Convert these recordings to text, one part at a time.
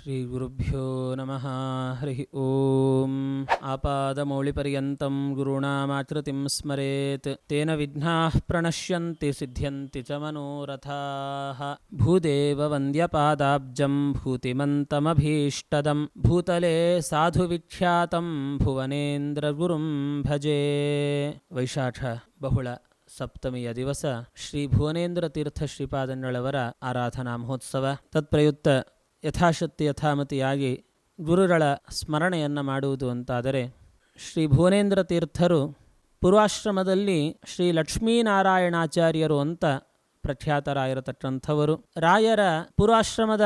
श्रीगुरुभ्यो नमः हरिः ॐ आपादमौलिपर्यन्तं गुरूणामाकृतिं स्मरेत् तेन विघ्नाः प्रणश्यन्ति सिद्ध्यन्ति च मनोरथाः भूदेववन्द्यपादाब्जं भूतिमन्तमभीष्टदं भूतले साधुविख्यातं ಭುವನೇಂದ್ರಗುರುಂ ಭಜೆ ವೈಶಾಖ ಬಹುಳ ಸಪ್ತಮಿಯ ದಿವಸ ಶ್ರೀ ಭುವನೇಂದ್ರ ತೀರ್ಥ ಶ್ರೀಪಾದಂಗಳವರ ಆರಾಧನಾ ಮಹೋತ್ಸವ ತತ್ಪ್ರಯುಕ್ತ ಯಥಾಶಕ್ತಿ ಯಥಾಮತಿಯಾಗಿ ಗುರುಗಳ ಸ್ಮರಣೆಯನ್ನು ಮಾಡುವುದು ಅಂತಾದರೆ ಶ್ರೀ ಭುವನೇಂದ್ರ ತೀರ್ಥರು ಪೂರ್ವಾಶ್ರಮದಲ್ಲಿ ಶ್ರೀ ಲಕ್ಷ್ಮೀನಾರಾಯಣಾಚಾರ್ಯರು ಅಂತ ಪ್ರಖ್ಯಾತರಾಗಿರತಕ್ಕಂಥವರು. ರಾಯರ ಪೂರ್ವಾಶ್ರಮದ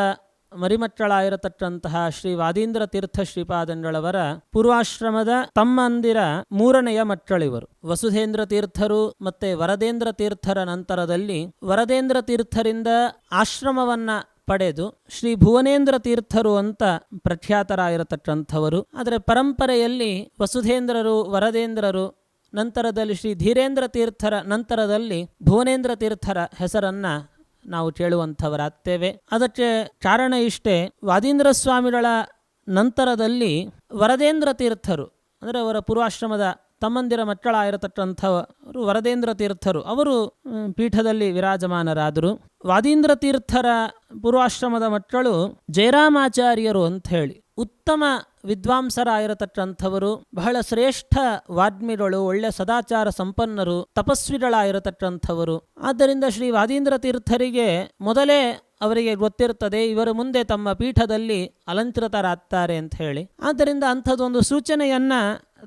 ಮರಿಮಕ್ಕಳಾಗಿರತಕ್ಕಂತಹ ಶ್ರೀ ವಾದೀಂದ್ರ ತೀರ್ಥ ಶ್ರೀಪಾದಂಗಳವರ ಪೂರ್ವಾಶ್ರಮದ ತಮ್ಮಂದಿರ ಮೂರನೆಯ ಮಕ್ಕಳಿವರು ವಸುಧೇಂದ್ರ ತೀರ್ಥರು ಮತ್ತೆ ವರದೇಂದ್ರ ತೀರ್ಥರ ನಂತರದಲ್ಲಿ ವರದೇಂದ್ರ ತೀರ್ಥರಿಂದ ಆಶ್ರಮವನ್ನ ಪಡೆದು ಶ್ರೀ ಭುವನೇಂದ್ರ ತೀರ್ಥರು ಅಂತ ಪ್ರಖ್ಯಾತರಾಗಿರತಕ್ಕಂಥವರು. ಆದರೆ ಪರಂಪರೆಯಲ್ಲಿ ವಸುಧೇಂದ್ರರು, ವರದೇಂದ್ರರು, ನಂತರದಲ್ಲಿ ಶ್ರೀ ಧೀರೇಂದ್ರ ತೀರ್ಥರ, ನಂತರದಲ್ಲಿ ಭುವನೇಂದ್ರ ತೀರ್ಥರ ಹೆಸರನ್ನು ನಾವು ಕೇಳುವಂಥವರಾಗ್ತೇವೆ. ಅದಕ್ಕೆ ಕಾರಣ ಇಷ್ಟೇ, ವಾದೀಂದ್ರ ಸ್ವಾಮಿಗಳ ನಂತರದಲ್ಲಿ ವರದೇಂದ್ರ ತೀರ್ಥರು, ಅಂದರೆ ಅವರ ಪೂರ್ವಾಶ್ರಮದ ತಮ್ಮಂದಿರ ಮಕ್ಕಳಾಗಿರತಕ್ಕಂಥವರು ವರದೇಂದ್ರ ತೀರ್ಥರು. ಅವರು ಪೀಠದಲ್ಲಿ ವಿರಾಜಮಾನರಾದರು. ವಾದೀಂದ್ರ ತೀರ್ಥರ ಪೂರ್ವಾಶ್ರಮದ ಮಕ್ಕಳು ಜಯರಾಮಾಚಾರ್ಯರು ಅಂತ ಹೇಳಿ ಉತ್ತಮ ವಿದ್ವಾಂಸರಾಗಿರತಕ್ಕಂಥವರು, ಬಹಳ ಶ್ರೇಷ್ಠ ವಾಗ್ಮಿಗಳು, ಒಳ್ಳೆ ಸದಾಚಾರ ಸಂಪನ್ನರು, ತಪಸ್ವಿಗಳಾಗಿರತಕ್ಕಂಥವರು. ಆದ್ದರಿಂದ ಶ್ರೀ ವಾದೀಂದ್ರ ತೀರ್ಥರಿಗೆ ಮೊದಲೇ ಅವರಿಗೆ ಗೊತ್ತಿರ್ತದೆ ಇವರು ಮುಂದೆ ತಮ್ಮ ಪೀಠದಲ್ಲಿ ಅಲಂಕೃತರಾಗ್ತಾರೆ ಅಂತ ಹೇಳಿ ಆದ್ದರಿಂದ ಅಂಥದ್ದೊಂದು ಸೂಚನೆಯನ್ನ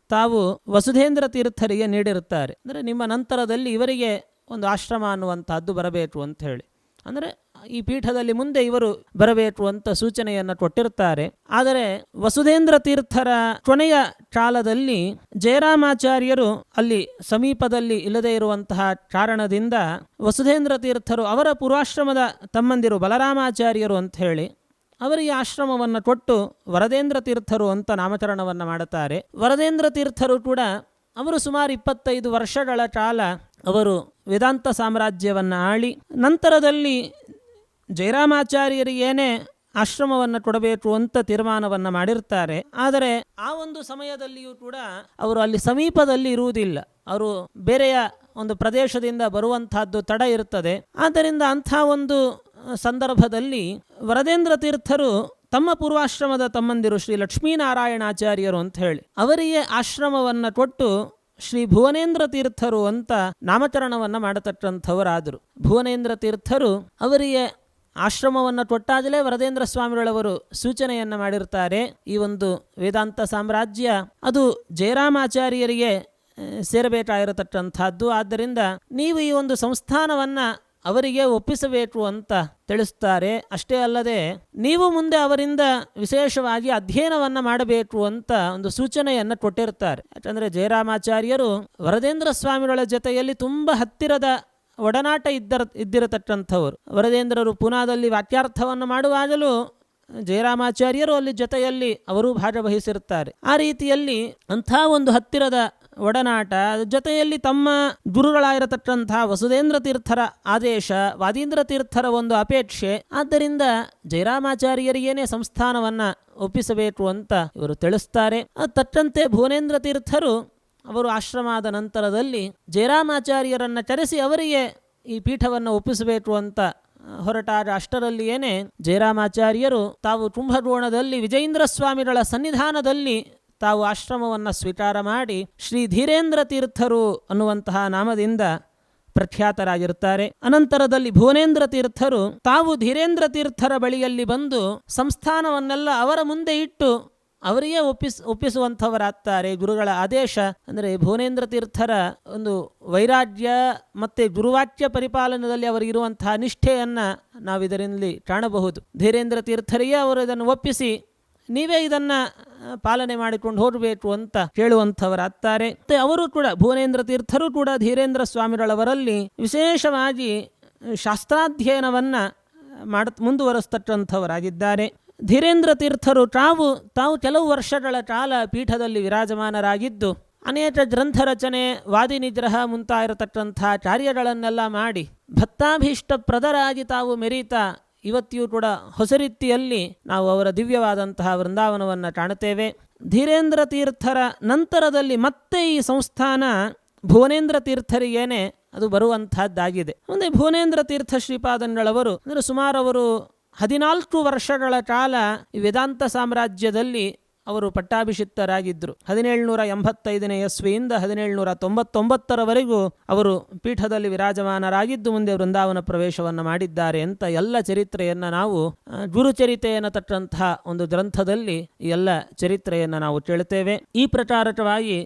ತಾವು ವಸುಧೇಂದ್ರ ತೀರ್ಥರಿಗೆ ನೀಡಿರುತ್ತಾರೆ. ಅಂದರೆ ನಿಮ್ಮ ನಂತರದಲ್ಲಿ ಇವರಿಗೆ ಒಂದು ಆಶ್ರಮ ಅನ್ನುವಂಥದ್ದು ಬರಬೇಕು ಅಂತ ಹೇಳಿ. ಅಂದರೆ ಈ ಪೀಠದಲ್ಲಿ ಮುಂದೆ ಇವರು ಬರಬೇಕು ಅಂತ ಸೂಚನೆಯನ್ನು ಕೊಟ್ಟಿರ್ತಾರೆ ಆದರೆ ವಸುಧೇಂದ್ರ ತೀರ್ಥರ ಕೊನೆಯ ಕಾಲದಲ್ಲಿ ಜಯರಾಮಾಚಾರ್ಯರು ಅಲ್ಲಿ ಸಮೀಪದಲ್ಲಿ ಇಲ್ಲದೇ ಇರುವಂತಹ ಕಾರಣದಿಂದ ವಸುಧೇಂದ್ರ ತೀರ್ಥರು ಅವರ ಪೂರ್ವಾಶ್ರಮದ ತಮ್ಮಂದಿರು ಬಲರಾಮಾಚಾರ್ಯರು ಅಂತ ಹೇಳಿ ಅವರಿಗೆ ಆಶ್ರಮವನ್ನು ಕೊಟ್ಟು ವರದೇಂದ್ರ ತೀರ್ಥರು ಅಂತ ನಾಮಕರಣವನ್ನು ಮಾಡುತ್ತಾರೆ. ವರದೇಂದ್ರ ತೀರ್ಥರು ಕೂಡ ಅವರು ಸುಮಾರು ಇಪ್ಪತ್ತೈದು ವರ್ಷಗಳ ಕಾಲ ಅವರು ವೇದಾಂತ ಸಾಮ್ರಾಜ್ಯವನ್ನು ಆಳಿ, ನಂತರದಲ್ಲಿ ಜಯರಾಮಾಚಾರ್ಯರಿಗೇನೆ ಆಶ್ರಮವನ್ನು ಕೊಡಬೇಕು ಅಂತ ತೀರ್ಮಾನವನ್ನು ಮಾಡಿರ್ತಾರೆ. ಆದರೆ ಆ ಒಂದು ಸಮಯದಲ್ಲಿಯೂ ಕೂಡ ಅವರು ಅಲ್ಲಿ ಸಮೀಪದಲ್ಲಿ ಇರುವುದಿಲ್ಲ. ಅವರು ಬೇರೆಯ ಒಂದು ಪ್ರದೇಶದಿಂದ ಬರುವಂತಹದ್ದು ತಡ ಇರುತ್ತದೆ ಆದ್ದರಿಂದ ಅಂಥ ಒಂದು ಸಂದರ್ಭದಲ್ಲಿ ವರದೇಂದ್ರ ತೀರ್ಥರು ತಮ್ಮ ಪೂರ್ವಾಶ್ರಮದ ತಮ್ಮಂದಿರು ಶ್ರೀ ಲಕ್ಷ್ಮೀನಾರಾಯಣಾಚಾರ್ಯರು ಅಂತ ಹೇಳಿ ಅವರಿಗೆ ಆಶ್ರಮವನ್ನು ಕೊಟ್ಟು ಶ್ರೀ ಭುವನೇಂದ್ರ ತೀರ್ಥರು ಅಂತ ನಾಮಕರಣವನ್ನು ಮಾಡತಕ್ಕಂಥವರಾದರು. ಭುವನೇಂದ್ರ ತೀರ್ಥರು ಅವರಿಗೆ ಆಶ್ರಮವನ್ನು ಕೊಟ್ಟಾಗಲೇ ವರದೇಂದ್ರ ಸ್ವಾಮಿಗಳವರು ಸೂಚನೆಯನ್ನು ಮಾಡಿರ್ತಾರೆ. ಈ ಒಂದು ವೇದಾಂತ ಸಾಮ್ರಾಜ್ಯ ಅದು ಜಯರಾಮಾಚಾರ್ಯರಿಗೆ ಸೇರಬೇಕಾಗಿರತಕ್ಕಂಥದ್ದು. ಆದ್ದರಿಂದ ನೀವು ಈ ಒಂದು ಸಂಸ್ಥಾನವನ್ನ ಅವರಿಗೆ ಒಪ್ಪಿಸಬೇಕು ಅಂತ ತಿಳಿಸ್ತಾರೆ. ಅಷ್ಟೇ ಅಲ್ಲದೆ, ನೀವು ಮುಂದೆ ಅವರಿಂದ ವಿಶೇಷವಾಗಿ ಅಧ್ಯಯನವನ್ನು ಮಾಡಬೇಕು ಅಂತ ಒಂದು ಸೂಚನೆಯನ್ನು ಕೊಟ್ಟಿರ್ತಾರೆ. ಯಾಕಂದರೆ ಜಯರಾಮಾಚಾರ್ಯರು ವರದೇಂದ್ರ ಸ್ವಾಮಿಗಳ ಜೊತೆಯಲ್ಲಿ ತುಂಬ ಹತ್ತಿರದ ಒಡನಾಟ ಇದ್ದರ, ಇದ್ದಿರತಕ್ಕಂಥವರು. ವರದೇಂದ್ರರು ಪುನಾದಲ್ಲಿ ವಾಕ್ಯಾರ್ಥವನ್ನು ಮಾಡುವಾಗಲೂ ಜಯರಾಮಾಚಾರ್ಯರು ಅಲ್ಲಿ ಜೊತೆಯಲ್ಲಿ ಅವರೂ ಭಾಗವಹಿಸಿರುತ್ತಾರೆ ಆ ರೀತಿಯಲ್ಲಿ ಅಂಥ ಒಂದು ಹತ್ತಿರದ ಒಡನಾಟ, ಜೊತೆಯಲ್ಲಿ ತಮ್ಮ ಗುರುಗಳಾಗಿರತಕ್ಕಂಥ ವಸುಧೇಂದ್ರ ತೀರ್ಥರ ಆದೇಶ, ವಾದೀಂದ್ರ ತೀರ್ಥರ ಒಂದು ಅಪೇಕ್ಷೆ. ಆದ್ದರಿಂದ ಜಯರಾಮಾಚಾರ್ಯರಿಗೇನೆ ಸಂಸ್ಥಾನವನ್ನ ಒಪ್ಪಿಸಬೇಕು ಅಂತ ಇವರು ತಿಳಿಸ್ತಾರೆ. ತಕ್ಕಂತೆ ಭುವನೇಂದ್ರ ತೀರ್ಥರು ಅವರು ಆಶ್ರಮ ಆದ ನಂತರದಲ್ಲಿ ಜಯರಾಮಾಚಾರ್ಯರನ್ನ ಕರೆಸಿ ಅವರಿಗೆ ಈ ಪೀಠವನ್ನು ಒಪ್ಪಿಸಬೇಕು ಅಂತ ಹೊರಟಾಗ ಅಷ್ಟರಲ್ಲಿಯೇನೆ ಜಯರಾಮಾಚಾರ್ಯರು ತಾವು ಕುಂಭಕೋಣದಲ್ಲಿ ವಿಜಯೇಂದ್ರ ಸ್ವಾಮಿಗಳ ಸನ್ನಿಧಾನದಲ್ಲಿ ತಾವು ಆಶ್ರಮವನ್ನು ಸ್ವೀಕಾರ ಮಾಡಿ ಶ್ರೀ ಧೀರೇಂದ್ರ ತೀರ್ಥರು ಅನ್ನುವಂತಹ ನಾಮದಿಂದ ಪ್ರಖ್ಯಾತರಾಗಿರುತ್ತಾರೆ. ಅನಂತರದಲ್ಲಿ ಭುವನೇಂದ್ರ ತೀರ್ಥರು ತಾವು ಧೀರೇಂದ್ರ ತೀರ್ಥರ ಬಳಿಯಲ್ಲಿ ಬಂದು ಸಂಸ್ಥಾನವನ್ನೆಲ್ಲ ಅವರ ಮುಂದೆ ಇಟ್ಟು ಅವರಿಗೆ ಒಪ್ಪಿಸ್, ಒಪ್ಪಿಸುವಂಥವರಾಗ್ತಾರೆ. ಗುರುಗಳ ಆದೇಶ ಅಂದರೆ ಭುವನೇಂದ್ರ ತೀರ್ಥರ ಒಂದು ವೈರಾಗ್ಯ ಮತ್ತೆ ಗುರುವಾಕ್ಯ ಪರಿಪಾಲನದಲ್ಲಿ ಅವರಿಗಿರುವಂತಹ ನಿಷ್ಠೆಯನ್ನು ನಾವು ಇದರಲ್ಲಿ ಕಾಣಬಹುದು. ಧೀರೇಂದ್ರ ತೀರ್ಥರಿಗೆ ಅವರು ಇದನ್ನು ಒಪ್ಪಿಸಿ ನೀವೇ ಇದನ್ನು ಪಾಲನೆ ಮಾಡಿಕೊಂಡು ಹೋಗಬೇಕು ಅಂತ ಕೇಳುವಂಥವರಾಗ್ತಾರೆ. ಮತ್ತು ಅವರು ಕೂಡ, ಭುವನೇಂದ್ರ ತೀರ್ಥರು ಕೂಡ ಧೀರೇಂದ್ರ ಸ್ವಾಮಿಗಳವರಲ್ಲಿ ವಿಶೇಷವಾಗಿ ಶಾಸ್ತ್ರಾಧ್ಯಯನವನ್ನು ಮಾಡ, ಮುಂದುವರೆಸ್ತಕ್ಕಂಥವರಾಗಿದ್ದಾರೆ. ಧೀರೇಂದ್ರ ತೀರ್ಥರು ತಾವು ತಾವು ಕೆಲವು ವರ್ಷಗಳ ಕಾಲ ಪೀಠದಲ್ಲಿ ವಿರಾಜಮಾನರಾಗಿದ್ದು, ಅನೇಕ ಗ್ರಂಥ ರಚನೆ, ವಾದಿ ನಿಗ್ರಹ ಮುಂತಾಗಿರತಕ್ಕಂಥ ಕಾರ್ಯಗಳನ್ನೆಲ್ಲ ಮಾಡಿ, ಭಕ್ತಾಭೀಷ್ಟ ಪ್ರದರಾಗಿ ತಾವು ಮೆರೀತಾ ಇವತ್ತಿಯೂ ಕೂಡ ಹೊಸ ರೀತಿಯಲ್ಲಿ ನಾವು ಅವರ ದಿವ್ಯವಾದಂತಹ ವೃಂದಾವನವನ್ನು ಕಾಣುತ್ತೇವೆ. ಧೀರೇಂದ್ರ ತೀರ್ಥರ ನಂತರದಲ್ಲಿ ಮತ್ತೆ ಈ ಸಂಸ್ಥಾನ ಭುವನೇಂದ್ರ ತೀರ್ಥರಿಗೇನೆ ಅದು ಬರುವಂತಹದ್ದಾಗಿದೆ. ಮುಂದೆ ಭುವನೇಂದ್ರ ತೀರ್ಥ ಶ್ರೀಪಾದಂಗಳವರು, ಅಂದರೆ ಸುಮಾರು ಅವರು ಹದಿನಾಲ್ಕು ವರ್ಷಗಳ ಕಾಲ ವೇದಾಂತ ಸಾಮ್ರಾಜ್ಯದಲ್ಲಿ ಅವರು ಪಟ್ಟಾಭಿಷಿಕ್ತರಾಗಿದ್ದರು. ಹದಿನೇಳುನೂರ ಎಂಬತ್ತೈದನೇ ಯಸ್ವಿಯಿಂದ ಹದಿನೇಳುನೂರ ತೊಂಬತ್ತೊಂಬತ್ತರವರೆಗೂ ಅವರು ಪೀಠದಲ್ಲಿ ವಿರಾಜಮಾನರಾಗಿದ್ದು ಮುಂದೆ ವೃಂದಾವನ ಪ್ರವೇಶವನ್ನು ಮಾಡಿದ್ದಾರೆ ಅಂತ ಎಲ್ಲ ಚರಿತ್ರೆಯನ್ನು ನಾವು ಗುರುಚರಿತೆಯನ್ನು ತಟ್ಟಂತಹ ಒಂದು ಗ್ರಂಥದಲ್ಲಿ ಎಲ್ಲ ಚರಿತ್ರೆಯನ್ನು ನಾವು ಕೇಳುತ್ತೇವೆ. ಈ ಪ್ರಕಾರಕವಾಗಿ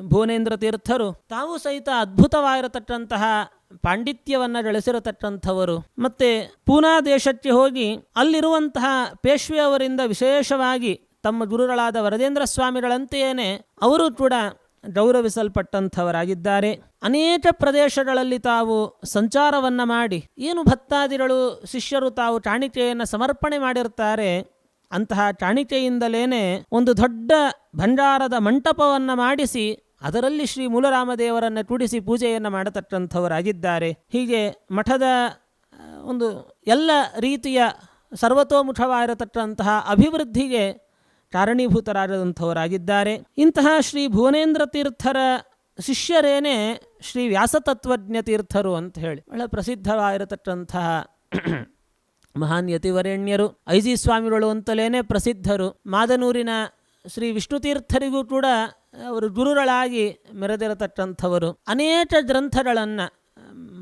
ಭುವನೇಂದ್ರ ತೀರ್ಥರು ತಾವು ಸಹಿತ ಅದ್ಭುತವಾಗಿರತಕ್ಕಂತಹ ಪಾಂಡಿತ್ಯವನ್ನು ಗಳಿಸಿರತಕ್ಕಂಥವರು ಮತ್ತೆ ಪೂನಾ ದೇಶಕ್ಕೆ ಹೋಗಿ ಅಲ್ಲಿರುವಂತಹ ಪೇಶ್ವೆಯವರಿಂದ ವಿಶೇಷವಾಗಿ ತಮ್ಮ ಗುರುಗಳಾದ ವರದೇಂದ್ರ ಸ್ವಾಮಿಗಳಂತೆಯೇ ಅವರು ಕೂಡ ಗೌರವಿಸಲ್ಪಟ್ಟಂಥವರಾಗಿದ್ದಾರೆ. ಅನೇಕ ಪ್ರದೇಶಗಳಲ್ಲಿ ತಾವು ಸಂಚಾರವನ್ನ ಮಾಡಿ, ಏನು ಭಕ್ತಾದಿಗಳು, ಶಿಷ್ಯರು ತಾವು ಕಾಣಿಕೆಯನ್ನು ಸಮರ್ಪಣೆ ಮಾಡಿರ್ತಾರೆ, ಅಂತಹ ಕಾಣಿಕೆಯಿಂದಲೇನೆ ಒಂದು ದೊಡ್ಡ ಭಂಡಾರದ ಮಂಟಪವನ್ನು ಮಾಡಿಸಿ, ಅದರಲ್ಲಿ ಶ್ರೀ ಮೂಲರಾಮದೇವರನ್ನು ಕೂಡಿಸಿ ಪೂಜೆಯನ್ನು ಮಾಡತಕ್ಕಂಥವರಾಗಿದ್ದಾರೆ. ಹೀಗೆ ಮಠದ ಒಂದು ಎಲ್ಲ ರೀತಿಯ ಸರ್ವತೋಮುಖವಾಗಿರತಕ್ಕಂತಹ ಅಭಿವೃದ್ಧಿಗೆ ಕಾರಣೀಭೂತರಾದಂಥವರಾಗಿದ್ದಾರೆ. ಇಂತಹ ಶ್ರೀ ಭುವನೇಂದ್ರ ತೀರ್ಥರ ಶಿಷ್ಯರೇನೇ ಶ್ರೀ ವ್ಯಾಸತತ್ವಜ್ಞ ತೀರ್ಥರು ಅಂತ ಹೇಳಿ. ಬಹಳ ಪ್ರಸಿದ್ಧವಾಗಿರತಕ್ಕಂತಹ ಮಹಾನ್ ಯತಿವರೇಣ್ಯರು, ಐಜಿ ಸ್ವಾಮಿಗಳು ಅಂತಲೇನೆ ಪ್ರಸಿದ್ಧರು. ಮಾದನೂರಿನ ಶ್ರೀ ವಿಷ್ಣು ತೀರ್ಥರಿಗೂ ಕೂಡ ಅವರು ಗುರುಗಳಾಗಿ ಮೆರೆದಿರತಕ್ಕಂಥವರು. ಅನೇಕ ಗ್ರಂಥಗಳನ್ನು,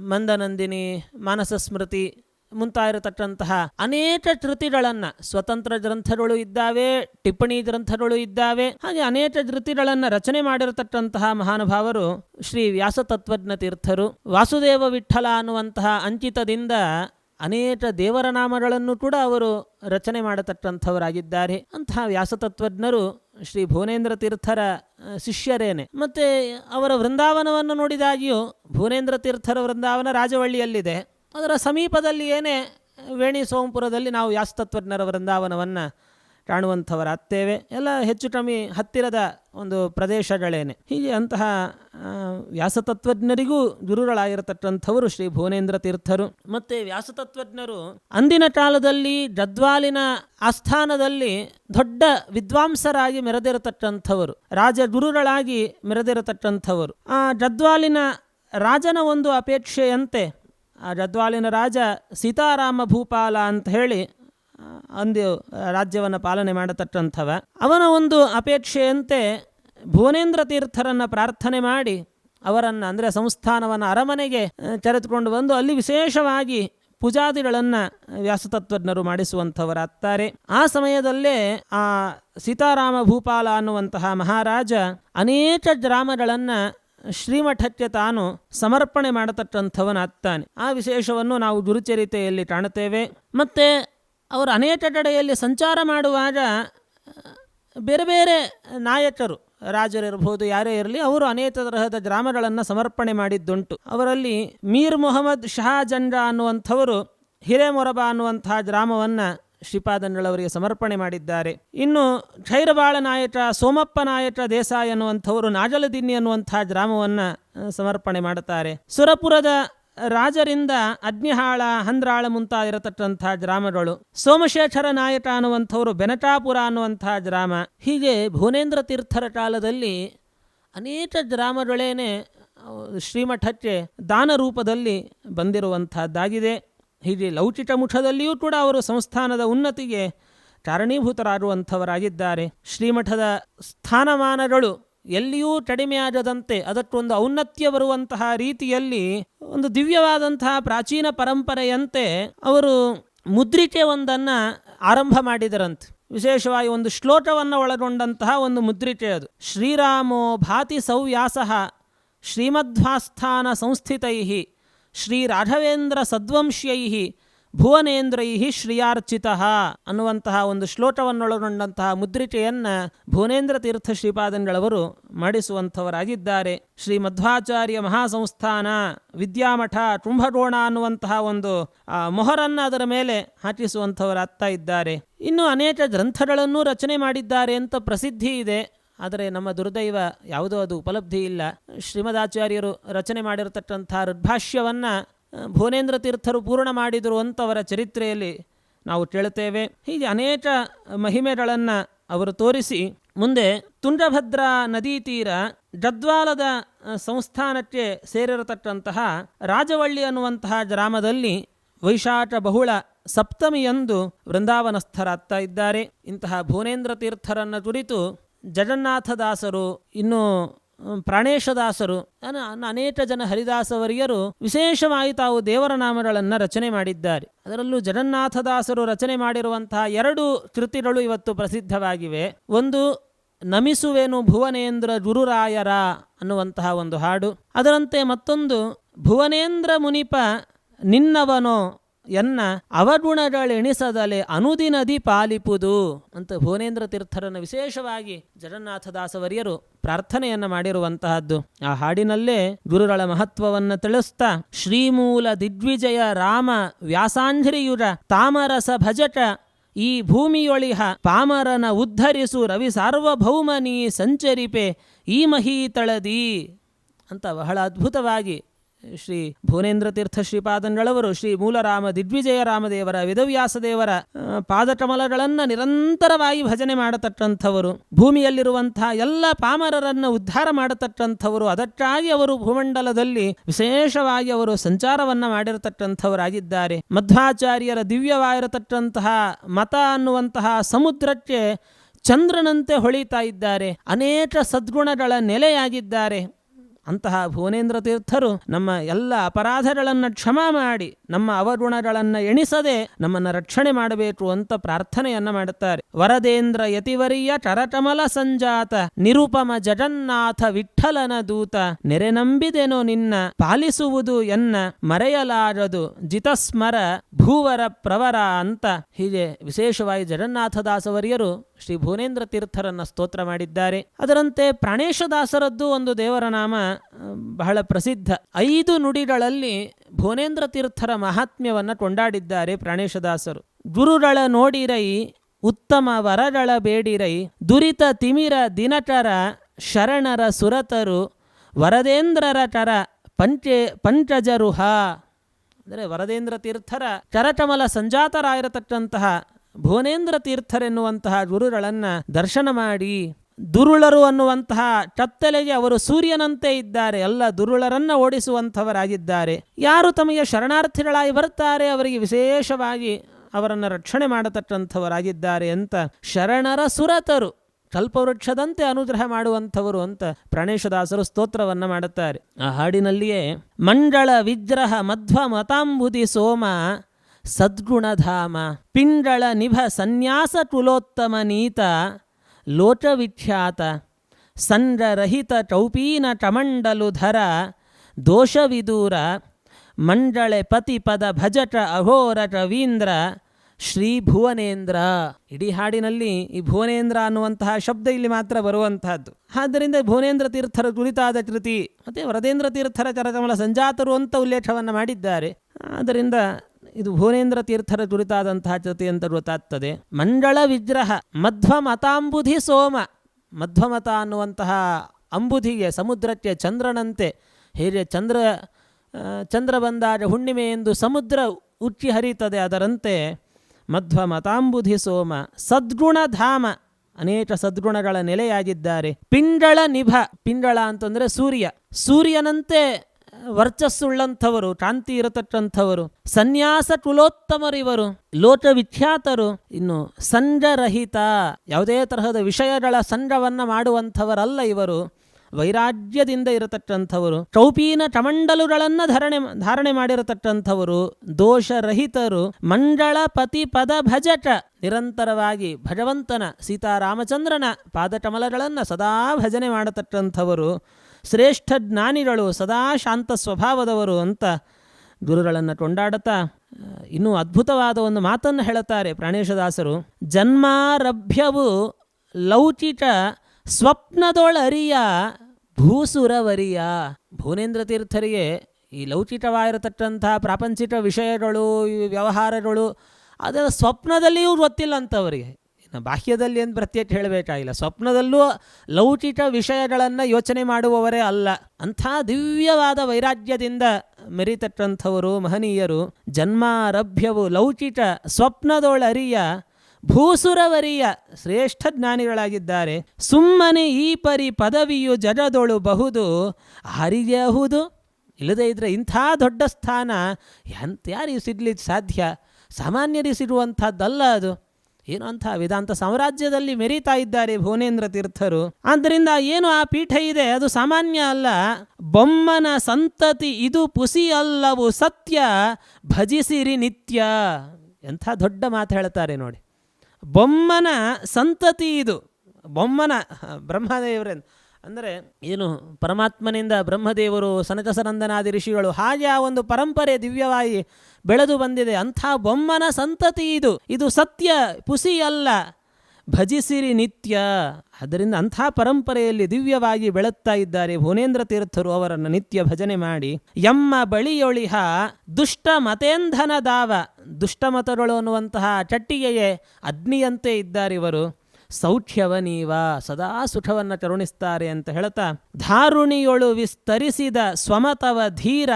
ಮಂದನಂದಿನಿ, ಮಾನಸ ಸ್ಮೃತಿ ಮುಂತಾಗಿರತಕ್ಕಂತಹ ಅನೇಕ ಕೃತಿಗಳನ್ನು ಸ್ವತಂತ್ರ ಗ್ರಂಥಗಳು ಇದ್ದಾವೆ, ಟಿಪ್ಪಣಿ ಗ್ರಂಥಗಳು ಇದ್ದಾವೆ. ಹಾಗೆ ಅನೇಕ ಕೃತಿಗಳನ್ನು ರಚನೆ ಮಾಡಿರತಕ್ಕಂತಹ ಮಹಾನುಭಾವರು ಶ್ರೀ ವ್ಯಾಸತತ್ವಜ್ಞ ತೀರ್ಥರು. ವಾಸುದೇವ ವಿಠಲ ಅನ್ನುವಂತಹ ಅಂಕಿತದಿಂದ ಅನೇಕ ದೇವರ ನಾಮಗಳನ್ನು ಕೂಡ ಅವರು ರಚನೆ ಮಾಡತಕ್ಕಂಥವರಾಗಿದ್ದಾರೆ. ಅಂತಹ ವ್ಯಾಸತತ್ವಜ್ಞರು ಶ್ರೀ ಭುವನೇಂದ್ರ ತೀರ್ಥರ ಶಿಷ್ಯರೇನೆ. ಮತ್ತೆ ಅವರ ವೃಂದಾವನವನ್ನು ನೋಡಿದಾಗಿಯೂ ಭುವನೇಂದ್ರ ತೀರ್ಥರ ವೃಂದಾವನ ರಾಜವಳ್ಳಿಯಲ್ಲಿದೆ. ಅದರ ಸಮೀಪದಲ್ಲಿ ಏನೇ ವೇಣಿ ಸೋಮಪುರದಲ್ಲಿ ನಾವು ವ್ಯಾಸತತ್ವಜ್ಞರ ವೃಂದಾವನವನ್ನು ಕಾಣುವಂಥವರಾಗ್ತೇವೆ ಎಲ್ಲ ಹೆಚ್ಚು ಕಮ್ಮಿ ಹತ್ತಿರದ ಒಂದು ಪ್ರದೇಶಗಳೇನೆ. ಹೀಗೆ ಅಂತಹ ವ್ಯಾಸತತ್ವಜ್ಞರಿಗೂ ಗುರುಗಳಾಗಿರತಕ್ಕಂಥವರು ಶ್ರೀ ಭುವನೇಂದ್ರ ತೀರ್ಥರು. ಮತ್ತು ವ್ಯಾಸತತ್ವಜ್ಞರು ಅಂದಿನ ಕಾಲದಲ್ಲಿ ಗದ್ವಾಲಿನ ಆಸ್ಥಾನದಲ್ಲಿ ದೊಡ್ಡ ವಿದ್ವಾಂಸರಾಗಿ ಮೆರೆದಿರತಕ್ಕಂಥವರು ರಾಜ ಗುರುಗಳಾಗಿ ಮೆರೆದಿರತಕ್ಕಂಥವರು. ಆ ಗದ್ವಾಲಿನ ರಾಜನ ಒಂದು ಅಪೇಕ್ಷೆಯಂತೆ ಆ ಗದ್ವಾಲಿನ ರಾಜ ಸೀತಾರಾಮ ಭೂಪಾಲ ಅಂತ ಹೇಳಿ ಅಂದು ರಾಜ್ಯವನ್ನು ಪಾಲನೆ ಮಾಡತಕ್ಕಂಥವ. ಅವನ ಒಂದು ಅಪೇಕ್ಷೆಯಂತೆ ಭುವನೇಂದ್ರ ತೀರ್ಥರನ್ನು ಪ್ರಾರ್ಥನೆ ಮಾಡಿ, ಅವರನ್ನು ಅಂದರೆ ಸಂಸ್ಥಾನವನ್ನು ಅರಮನೆಗೆ ಕರೆದುಕೊಂಡು ಬಂದು ಅಲ್ಲಿ ವಿಶೇಷವಾಗಿ ಪೂಜಾದಿಗಳನ್ನು ವ್ಯಾಸತತ್ವಜ್ಞರು ಮಾಡಿಸುವಂಥವರಾಗ್ತಾರೆ. ಆ ಸಮಯದಲ್ಲೇ ಆ ಸೀತಾರಾಮ ಭೂಪಾಲ ಅನ್ನುವಂತಹ ಮಹಾರಾಜ ಅನೇಕ ಗ್ರಾಮಗಳನ್ನು ಶ್ರೀಮಠಕ್ಕೆ ತಾನು ಸಮರ್ಪಣೆ ಮಾಡತಕ್ಕಂಥವನಾಗ್ತಾನೆ. ಆ ವಿಶೇಷವನ್ನು ನಾವು ಗುರುಚರಿತೆಯಲ್ಲಿ ಕಾಣುತ್ತೇವೆ. ಮತ್ತು ಅವರು ಅನೇಕ ಕಡೆಯಲ್ಲಿ ಸಂಚಾರ ಮಾಡುವಾಗ, ಬೇರೆ ಬೇರೆ ನಾಯಕರು ರಾಜರಿರ್ಬೋದು ಯಾರೇ ಇರಲಿ, ಅವರು ಅನೇಕ ತರಹದ ಗ್ರಾಮಗಳನ್ನು ಸಮರ್ಪಣೆ ಮಾಡಿದ್ದುಂಟು. ಅವರಲ್ಲಿ ಮೀರ್ ಮೊಹಮ್ಮದ್ ಶಹಾ ಜಂಡ ಅನ್ನುವಂಥವರು, ಹಿರೇಮೊರಬ ಅನ್ನುವಂಥ ಗ್ರಾಮವನ್ನು ಶ್ರೀಪಾದಂಗಳವರಿಗೆ ಸಮರ್ಪಣೆ ಮಾಡಿದ್ದಾರೆ. ಇನ್ನು ಕ್ಷೈರಬಾಳ ನಾಯಕ, ಸೋಮಪ್ಪ ನಾಯಕ ದೇಸಾಯಿ ಅನ್ನುವಂಥವರು ನಾಜಲದಿನ್ನಿ ಅನ್ನುವಂಥ ಗ್ರಾಮವನ್ನು ಸಮರ್ಪಣೆ ಮಾಡುತ್ತಾರೆ. ಸುರಪುರದ ರಾಜರಿಂದ ಅಗ್ನಿಹಾಳ, ಹಂದ್ರಾಳ ಮುಂತಾಗಿರತಕ್ಕಂಥ ಗ್ರಾಮಗಳು. ಸೋಮಶೇಖರ ನಾಯಕ ಅನ್ನುವಂಥವರು ಬೆನಟಾಪುರ ಅನ್ನುವಂಥ ಗ್ರಾಮ. ಹೀಗೆ ಭುವನೇಂದ್ರ ತೀರ್ಥರ ಕಾಲದಲ್ಲಿ ಅನೇಕ ಗ್ರಾಮಗಳೇನೆ ಶ್ರೀಮಠಕ್ಕೆ ದಾನ ರೂಪದಲ್ಲಿ ಬಂದಿರುವಂತಹದ್ದಾಗಿದೆ ಹೀಗೆ ಲೌಕಿಕ ಮುಖದಲ್ಲಿಯೂ ಕೂಡ ಅವರು ಸಂಸ್ಥಾನದ ಉನ್ನತಿಗೆ ಕಾರಣೀಭೂತರಾಗುವಂಥವರಾಗಿದ್ದಾರೆ. ಶ್ರೀಮಠದ ಸ್ಥಾನಮಾನಗಳು ಎಲ್ಲಿಯೂ ಕಡಿಮೆಯಾಗದಂತೆ ಅದಕ್ಕೊಂದು ಔನ್ನತ್ಯ ಬರುವಂತಹ ರೀತಿಯಲ್ಲಿ ಒಂದು ದಿವ್ಯವಾದಂತಹ ಪ್ರಾಚೀನ ಪರಂಪರೆಯಂತೆ ಅವರು ಮುದ್ರಿಕೆ ಒಂದನ್ನು ಆರಂಭ ಮಾಡಿದರಂತೆ. ವಿಶೇಷವಾಗಿ ಒಂದು ಶ್ಲೋಕವನ್ನು ಒಳಗೊಂಡಂತಹ ಒಂದು ಮುದ್ರಿಕೆ ಅದು. ಶ್ರೀರಾಮೋ ಭಾತಿ ಸೌವ್ಯಾಸ ಶ್ರೀಮಧ್ವಾಸ್ಥಾನ ಸಂಸ್ಥಿತೈ ಶ್ರೀ ರಾಘವೇಂದ್ರ ಸದ್ವಂಶ್ಯೈ ಭುವನೇಂದ್ರೈ ಶ್ರೀಯಾರ್ಚಿತ ಅನ್ನುವಂತಹ ಒಂದು ಶ್ಲೋಕವನ್ನೊಳಗೊಂಡಂತಹ ಮುದ್ರಿಕೆಯನ್ನು ಭುವನೇಂದ್ರ ತೀರ್ಥ ಶ್ರೀಪಾದಂಗಳವರು ಮಾಡಿಸುವಂಥವರಾಗಿದ್ದಾರೆ. ಶ್ರೀ ಮಧ್ವಾಚಾರ್ಯ ಮಹಾಸಂಸ್ಥಾನ, ವಿದ್ಯಾಮಠ, ಕುಂಭಕೋಣ ಅನ್ನುವಂತಹ ಒಂದು ಮೊಹರನ್ನು ಅದರ ಮೇಲೆ ಹಾಕಿಸುವಂಥವರಾಗ್ತಾ ಇದ್ದಾರೆ. ಇನ್ನು ಅನೇಕ ಗ್ರಂಥಗಳನ್ನು ರಚನೆ ಮಾಡಿದ್ದಾರೆ ಅಂತ ಪ್ರಸಿದ್ಧಿ ಇದೆ. ಆದರೆ ನಮ್ಮ ದುರ್ದೈವ ಯಾವುದೋ ಅದು ಉಪಲಬ್ಧಿ ಇಲ್ಲ. ಶ್ರೀಮದಾಚಾರ್ಯರು ರಚನೆ ಮಾಡಿರತಕ್ಕಂಥ ಋದ್ಭಾಷ್ಯವನ್ನು ಭುವನೇಂದ್ರ ತೀರ್ಥರು ಪೂರ್ಣ ಮಾಡಿದರು ಅಂತವರ ಚರಿತ್ರೆಯಲ್ಲಿ ನಾವು ಕೇಳುತ್ತೇವೆ. ಹೀಗೆ ಅನೇಕ ಮಹಿಮೆಗಳನ್ನು ಅವರು ತೋರಿಸಿ. ಮುಂದೆ ತುಂಗಭದ್ರಾ ನದಿ ತೀರ ಗದ್ವಾಲದ ಸಂಸ್ಥಾನಕ್ಕೆ ಸೇರಿರತಕ್ಕಂತಹ ರಾಜವಳ್ಳಿ ಅನ್ನುವಂತಹ ಗ್ರಾಮದಲ್ಲಿ ವೈಶಾಖ ಬಹುಳ ಸಪ್ತಮಿಯಂದು ವೃಂದಾವನಸ್ಥರಾಗ್ತಾ ಇದ್ದಾರೆ. ಇಂತಹ ಭುವನೇಂದ್ರ ತೀರ್ಥರನ್ನು ಕುರಿತು ಜಗನ್ನಾಥದಾಸರು, ಇನ್ನು ಪ್ರಾಣೇಶದಾಸರು, ಅನ- ಅನ- ಅನೇಕ ಜನ ಹರಿದಾಸವರಿಯರು ವಿಶೇಷವಾಗಿ ತಾವು ದೇವರ ನಾಮಗಳನ್ನು ರಚನೆ ಮಾಡಿದ್ದಾರೆ. ಅದರಲ್ಲೂ ಜಗನ್ನಾಥದಾಸರು ರಚನೆ ಮಾಡಿರುವಂತಹ ಎರಡು ಕೃತಿಗಳು ಇವತ್ತು ಪ್ರಸಿದ್ಧವಾಗಿವೆ. ಒಂದು, ನಮಿಸುವೆನು ಭುವನೇಂದ್ರ ಗುರುರಾಯರ ಅನ್ನುವಂತಹ ಒಂದು ಹಾಡು. ಅದರಂತೆ ಮತ್ತೊಂದು, ಭುವನೇಂದ್ರ ಮುನಿಪ ನಿನ್ನವನೋ ಎನ್ನ ಅವಗುಣಗಳೆಣಿಸದಲೆ ಅನುದಿನದಿ ಪಾಲಿಪುದು ಅಂತ ಭುವನೇಂದ್ರ ತೀರ್ಥರನ್ನು ವಿಶೇಷವಾಗಿ ಜಗನ್ನಾಥದಾಸವರಿಯರು ಪ್ರಾರ್ಥನೆಯನ್ನ ಮಾಡಿರುವಂತಹದ್ದು. ಆ ಹಾಡಿನಲ್ಲೇ ಗುರುಗಳ ಮಹತ್ವವನ್ನು ತಿಳಿಸ್ತಾ, ಶ್ರೀಮೂಲ ದಿಗ್ವಿಜಯ ರಾಮ ವ್ಯಾಸಾಂಧ್ರಿಯುರ ತಾಮರಸ ಭಜಟ, ಈ ಭೂಮಿಯೊಳಿಹ ಪಾಮರನ ಉದ್ಧರಿಸು ರವಿ ಸಾರ್ವಭೌಮನೀ ಸಂಚರಿಪೆ ಈ ಮಹೀತಳದಿ ಅಂತ ಬಹಳ ಅದ್ಭುತವಾಗಿ ಶ್ರೀ ಭುವನೇಂದ್ರ ತೀರ್ಥ ಶ್ರೀಪಾದಂಗಳವರು ಶ್ರೀ ಮೂಲರಾಮ ದಿಗ್ವಿಜಯ ರಾಮದೇವರ ವೇದವ್ಯಾಸದೇವರ ಪಾದಕಮಲಗಳನ್ನು ನಿರಂತರವಾಗಿ ಭಜನೆ ಮಾಡತಕ್ಕಂಥವರು, ಭೂಮಿಯಲ್ಲಿರುವಂತಹ ಎಲ್ಲ ಪಾಮರರನ್ನು ಉದ್ಧಾರ ಮಾಡತಕ್ಕಂಥವರು, ಅದಕ್ಕಾಗಿ ಅವರು ಭೂಮಂಡಲದಲ್ಲಿ ವಿಶೇಷವಾಗಿ ಅವರು ಸಂಚಾರವನ್ನ ಮಾಡಿರತಕ್ಕಂಥವರಾಗಿದ್ದಾರೆ. ಮಧ್ವಾಚಾರ್ಯರ ದಿವ್ಯವಾಗಿರತಕ್ಕಂತಹ ಮತ ಅನ್ನುವಂತಹ ಸಮುದ್ರಕ್ಕೆ ಚಂದ್ರನಂತೆ ಹೊಳಿತಾ ಇದ್ದಾರೆ. ಅನೇಕ ಸದ್ಗುಣಗಳ ನೆಲೆಯಾಗಿದ್ದಾರೆ. ಅಂತಹ ಭುವನೇಂದ್ರ ತೀರ್ಥರು ನಮ್ಮ ಎಲ್ಲ ಅಪರಾಧಗಳನ್ನು ಕ್ಷಮ ಮಾಡಿ, ನಮ್ಮ ಅವಗುಣಗಳನ್ನು ಎಣಿಸದೆ ನಮ್ಮನ್ನು ರಕ್ಷಣೆ ಮಾಡಬೇಕು ಅಂತ ಪ್ರಾರ್ಥನೆಯನ್ನ ಮಾಡುತ್ತಾರೆ. ವರದೇಂದ್ರ ಯತಿವರಿಯ ಚರಕಮಲ ಸಂಜಾತ, ನಿರುಪಮ ಜಗನ್ನಾಥ ವಿಠಲನ ದೂತ, ನೆರೆ ನಂಬಿದೆನೋ ನಿನ್ನ, ಪಾಲಿಸುವುದು ಎನ್ನ, ಮರೆಯಲಾರದು ಜಿತಸ್ಮರ ಭೂವರ ಪ್ರವರ ಅಂತ ಹೀಗೆ ವಿಶೇಷವಾಗಿ ಜಗನ್ನಾಥದಾಸವರಿಯರು ಶ್ರೀ ಭುವನೇಂದ್ರ ತೀರ್ಥರನ್ನು ಸ್ತೋತ್ರ ಮಾಡಿದ್ದಾರೆ. ಅದರಂತೆ ಪ್ರಾಣೇಶದಾಸರದ್ದು ಒಂದು ದೇವರ ನಾಮ ಬಹಳ ಪ್ರಸಿದ್ಧ. ಐದು ನುಡಿಗಳಲ್ಲಿ ಭುವನೇಂದ್ರ ತೀರ್ಥರ ಮಹಾತ್ಮ್ಯವನ್ನು ಕೊಂಡಾಡಿದ್ದಾರೆ ಪ್ರಾಣೇಶದಾಸರು. ಗುರುಗಳ ನೋಡಿರೈ, ಉತ್ತಮ ವರಗಳ ಬೇಡಿರೈ, ದುರಿತ ತಿಮಿರ ದಿನಟರ ಶರಣರ ಸುರತರು, ವರದೇಂದ್ರರ ಟರ ಪಂಚೆ, ಪಂಚಜರುಹ. ಅಂದರೆ ವರದೇಂದ್ರ ತೀರ್ಥರ ಚರಟಮಲ ಸಂಜಾತರಾಗಿರತಕ್ಕಂತಹ ಭುವನೇಂದ್ರ ತೀರ್ಥರೆನ್ನುವಂತಹ ಗುರುಗಳನ್ನು ದರ್ಶನ ಮಾಡಿ ದುರುಳರು ಅನ್ನುವಂತಹ ಚತ್ತಲೆಗೆ ಅವರು ಸೂರ್ಯನಂತೆ ಇದ್ದಾರೆ. ಎಲ್ಲ ದುರುಳರನ್ನ ಓಡಿಸುವಂಥವರಾಗಿದ್ದಾರೆ. ಯಾರು ತಮಗೆ ಶರಣಾರ್ಥಿಗಳಾಗಿ ಬರ್ತಾರೆ, ಅವರಿಗೆ ವಿಶೇಷವಾಗಿ ಅವರನ್ನು ರಕ್ಷಣೆ ಮಾಡತಕ್ಕಂಥವರಾಗಿದ್ದಾರೆ ಅಂತ ಶರಣರ ಸುರತರು, ಕಲ್ಪವೃಕ್ಷದಂತೆ ಅನುಗ್ರಹ ಮಾಡುವಂಥವರು ಅಂತ ಪ್ರಣೇಶದಾಸರು ಸ್ತೋತ್ರವನ್ನ ಮಾಡುತ್ತಾರೆ. ಆ ಹಾಡಿನಲ್ಲಿಯೇ, ಮಂಡಳ ವಿಗ್ರಹ ಮಧ್ವ ಮತಾಂಬುದಿ ಸೋಮ ಸದ್ಗುಣಧಾಮ. ಪಿಂಡಳ ನಿಭ ಸನ್ಯಾಸ ಕುಲೋತ್ತಮ ನೀತ. ಲೋಟವಿಖ್ಯಾತ ಸಂಡ್ರರಹಿತ ಚೌಪೀನ ಕಮಂಡಲು ಧರ. ದೋಷವಿದೂರ ಮಂಡಳೆ ಪತಿ ಪದ ಭಜಟ ಅಘೋರ ರವೀಂದ್ರ. ಶ್ರೀ ಭುವನೇಂದ್ರ. ಇಡೀ ಹಾಡಿನಲ್ಲಿ ಈ ಭುವನೇಂದ್ರ ಅನ್ನುವಂತಹ ಶಬ್ದ ಇಲ್ಲಿ ಮಾತ್ರ ಬರುವಂತಹದ್ದು. ಆದ್ದರಿಂದ ಭುವನೇಂದ್ರ ತೀರ್ಥರ ಕುರಿತಾದ ಕೃತಿ, ಮತ್ತೆ ವರದೇಂದ್ರ ತೀರ್ಥರ ಚರಕಮಲ ಸಂಜಾತರು ಅಂತ ಉಲ್ಲೇಖವನ್ನು ಮಾಡಿದ್ದಾರೆ. ಆದ್ದರಿಂದ ಇದು ಭುವನೇಂದ್ರ ತೀರ್ಥರ ಕುರಿತಾದಂತಹ ಚತಿ ಅಂತ ಗೊತ್ತಾಗ್ತದೆ. ಮಂಡಳ ವಿಗ್ರಹ ಮಧ್ವ ಮತಾಂಬುಧಿ ಸೋಮ. ಮಧ್ವಮತ ಅನ್ನುವಂತಹ ಅಂಬುಧಿಗೆ, ಸಮುದ್ರಕ್ಕೆ ಚಂದ್ರನಂತೆ ಹಿರಿಯ ಚಂದ್ರ ಚಂದ್ರ ಬಂದಾಗ ಹುಣ್ಣಿಮೆ ಎಂದು ಸಮುದ್ರ ಉಚ್ಚಿ ಹರಿತದೆ ಅದರಂತೆ ಮಧ್ವ ಮತಾಂಬುಧಿ ಸೋಮ, ಸದ್ಗುಣಧಾಮ. ಅನೇಕ ಸದ್ಗುಣಗಳ ನೆಲೆಯಾಗಿದ್ದಾರೆ. ಪಿಂಡಳ ನಿಭ, ಪಿಂಡಳ ಅಂತಂದರೆ ಸೂರ್ಯ. ಸೂರ್ಯನಂತೆ ವರ್ಚಸ್ಸುಳ್ಳಂಥವರು ಕಾಂತಿ ಇರತಕ್ಕಂಥವರು, ಸನ್ಯಾಸ ಕುಲೋತ್ತಮರಿವರು ಲೋಕ ವಿಖ್ಯಾತರು, ಇನ್ನು ಸಂಘರಹಿತ ಯಾವುದೇ ತರಹದ ವಿಷಯಗಳ ಸಂಘವನ್ನ ಮಾಡುವಂಥವರಲ್ಲ ಇವರು. ವೈರಾಗ್ಯದಿಂದ ಇರತಕ್ಕಂಥವರು, ಚೌಪೀನ ಕಮಂಡಲುಗಳನ್ನು ಧಾರಣೆ ಧಾರಣೆ ಮಾಡಿರತಕ್ಕಂಥವರು, ದೋಷರಹಿತರು, ಮಂಡಳ ಪತಿ ಪದ ಭಜಟ, ನಿರಂತರವಾಗಿ ಭಗವಂತನ ಸೀತಾರಾಮಚಂದ್ರನ ಪಾದಕಮಲಗಳನ್ನು ಸದಾ ಭಜನೆ ಮಾಡತಕ್ಕಂಥವರು. ಶ್ರೇಷ್ಠ ಜ್ಞಾನಿಗಳು ಸದಾ ಶಾಂತ ಸ್ವಭಾವದವರು ಅಂತ ಗುರುಗಳನ್ನು ಕೊಂಡಾಡುತ್ತಾ ಇನ್ನೂ ಅದ್ಭುತವಾದ ಒಂದು ಮಾತನ್ನು ಹೇಳುತ್ತಾರೆ ಪ್ರಾಣೇಶದಾಸರು. ಜನ್ಮಾರಭ್ಯವು ಲೌಕಿಕ ಸ್ವಪ್ನದೊಳರಿಯ ಭೂಸುರವರಿಯ. ಭುವನೇಂದ್ರ ತೀರ್ಥರಿಗೆ ಈ ಲೌಕಿಕವಾಗಿರತಕ್ಕಂಥ ಪ್ರಾಪಂಚಿಕ ವಿಷಯಗಳು, ವ್ಯವಹಾರಗಳು ಅದರ ಸ್ವಪ್ನದಲ್ಲಿಯೂ ಗೊತ್ತಿಲ್ಲ ಅಂತವರಿಗೆ. ಬಾಹ್ಯದಲ್ಲಿ ಏನು ಪ್ರತ್ಯೇಕ ಹೇಳಬೇಕಾಗಿಲ್ಲ. ಸ್ವಪ್ನದಲ್ಲೂ ಲೌಕಿಕ ವಿಷಯಗಳನ್ನು ಯೋಚನೆ ಮಾಡುವವರೇ ಅಲ್ಲ. ಅಂಥ ದಿವ್ಯವಾದ ವೈರಾಗ್ಯದಿಂದ ಮೆರಿತಕ್ಕಂಥವರು ಮಹನೀಯರು ಜನ್ಮಾರಭ್ಯವು ಲೌಕಿಕ ಸ್ವಪ್ನದೊಳರಿಯ ಭೂಸುರವರಿಯ ಶ್ರೇಷ್ಠ ಜ್ಞಾನಿಗಳಾಗಿದ್ದಾರೆ. ಸುಮ್ಮನೆ ಈ ಪರಿ ಪದವಿಯು ಜಡದೊಳು ಬಹುದು ಹರಿಯಹುದು ಇಲ್ಲದೇ ಇದ್ರೆ ಇಂಥ ದೊಡ್ಡ ಸ್ಥಾನ ಎಂತ ಯಾರಿಗೆ ಸಿಗ್ಲಿಕ್ಕೆ ಸಾಧ್ಯ? ಸಾಮಾನ್ಯರಿಗೆ ಸಿಗುವಂಥದ್ದಲ್ಲ ಅದು. ಏನು ಅಂಥ ವೇದಾಂತ ಸಾಮ್ರಾಜ್ಯದಲ್ಲಿ ಮೆರೀತಾ ಇದ್ದಾರೆ ಭುವನೇಂದ್ರ ತೀರ್ಥರು. ಆದ್ದರಿಂದ ಏನು ಆ ಪೀಠ ಇದೆ? ಅದು ಸಾಮಾನ್ಯ ಅಲ್ಲ. ಬೊಮ್ಮನ ಸಂತತಿ ಇದು ಪುಸಿ ಅಲ್ಲವು ಸತ್ಯ? ಭಜಿಸಿರಿ ನಿತ್ಯ. ಎಂಥ ದೊಡ್ಡ ಮಾತು ಹೇಳ್ತಾರೆ ನೋಡಿ. ಬೊಮ್ಮನ ಸಂತತಿ ಇದು. ಬೊಮ್ಮನ, ಬ್ರಹ್ಮದೇವರೇ ಅಂದರೆ ಏನು ಪರಮಾತ್ಮನಿಂದ ಬ್ರಹ್ಮದೇವರು ಸನಕ ಸನಂದನಾದಿ ಋಷಿಗಳು, ಹಾಗೆ ಆ ಒಂದು ಪರಂಪರೆ ದಿವ್ಯವಾಗಿ ಬೆಳೆದು ಬಂದಿದೆ. ಅಂಥ ಬೊಮ್ಮನ ಸಂತತಿ ಇದು. ಇದು ಸತ್ಯ, ಪುಸಿ ಅಲ್ಲ. ಭಜಿಸಿರಿ ನಿತ್ಯ. ಅದರಿಂದ ಅಂಥ ಪರಂಪರೆಯಲ್ಲಿ ದಿವ್ಯವಾಗಿ ಬೆಳುತ್ತಾ ಇದ್ದಾರೆ ಭುವನೇಂದ್ರ ತೀರ್ಥರು ಅವರನ್ನು ನಿತ್ಯ ಭಜನೆ ಮಾಡಿ. ಎಮ್ಮ ಬಳಿಯೊಳಿಹ ದುಷ್ಟ ಮತೇಂಧನ ದಾವ. ದುಷ್ಟಮತಗಳು ಅನ್ನುವಂತಹ ಚಟ್ಟಿಗೆಯೇ ಅಗ್ನಿಯಂತೆ ಇದ್ದಾರಿವರು ಸೌಖ್ಯವ ನೀವ ಸದಾ ಸುಖವನ್ನು ಕರುಣಿಸ್ತಾರೆ ಅಂತ ಹೇಳ್ತಾ, ಧಾರುಣಿಯೊಳು ವಿಸ್ತರಿಸಿದ ಸ್ವಮತವ ಧೀರ,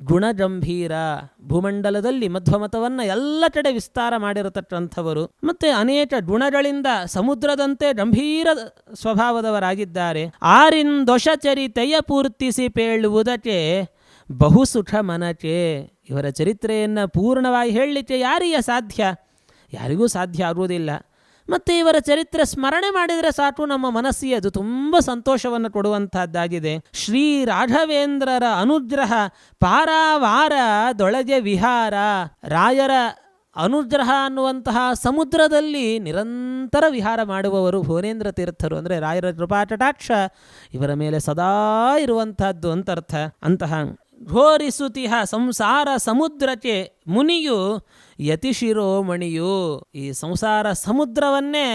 ಗುಣಗಂಭೀರ. ಭೂಮಂಡಲದಲ್ಲಿ ಮಧ್ವಮತವನ್ನು ಎಲ್ಲ ಕಡೆ ವಿಸ್ತಾರ ಮಾಡಿರತಕ್ಕಂಥವರು, ಮತ್ತೆ ಅನೇಕ ಗುಣಗಳಿಂದ ಸಮುದ್ರದಂತೆ ಗಂಭೀರ ಸ್ವಭಾವದವರಾಗಿದ್ದಾರೆ. ಆರಿಂದೊಷಚರಿತೆಯ ಪೂರ್ತಿಸಿ ಪೇಳುವುದಕ್ಕೆ ಬಹು ಸುಖ ಮನಕೆ. ಇವರ ಚರಿತ್ರೆಯನ್ನು ಪೂರ್ಣವಾಗಿ ಹೇಳಲಿಕ್ಕೆ ಯಾರಿಗೆ ಸಾಧ್ಯ? ಯಾರಿಗೂ ಸಾಧ್ಯ ಆಗುವುದಿಲ್ಲ. ಮತ್ತು ಇವರ ಚರಿತ್ರೆ ಸ್ಮರಣೆ ಮಾಡಿದರೆ ಸಾಕು. ನಮ್ಮ ಮನಸ್ಸಿಗೆ ಅದು ತುಂಬ ಸಂತೋಷವನ್ನು ಕೊಡುವಂತಹದ್ದಾಗಿದೆ. ಶ್ರೀ ರಾಘವೇಂದ್ರರ ಅನುಗ್ರಹ ಪಾರಾವಾರ ದೊಳಗೆ ವಿಹಾರ. ರಾಯರ ಅನುಗ್ರಹ ಅನ್ನುವಂತಹ ಸಮುದ್ರದಲ್ಲಿ ನಿರಂತರ ವಿಹಾರ ಮಾಡುವವರು ಭುವನೇಂದ್ರ ತೀರ್ಥರು ಅಂದರೆ ರಾಯರ ಕೃಪಾಕಟಾಕ್ಷ ಇವರ ಮೇಲೆ ಸದಾ ಇರುವಂತಹದ್ದು ಅಂತರ್ಥ. ಅಂತಹ ಘೋರಿಸುತಿಹ ಸಂಸಾರ ಸಮುದ್ರಕ್ಕೆ ಮುನಿಯು ಯತಿಶಿರೋಮಣಿಯು ಈ ಸಂಸಾರ ಸಮುದ್ರವನ್ನೇ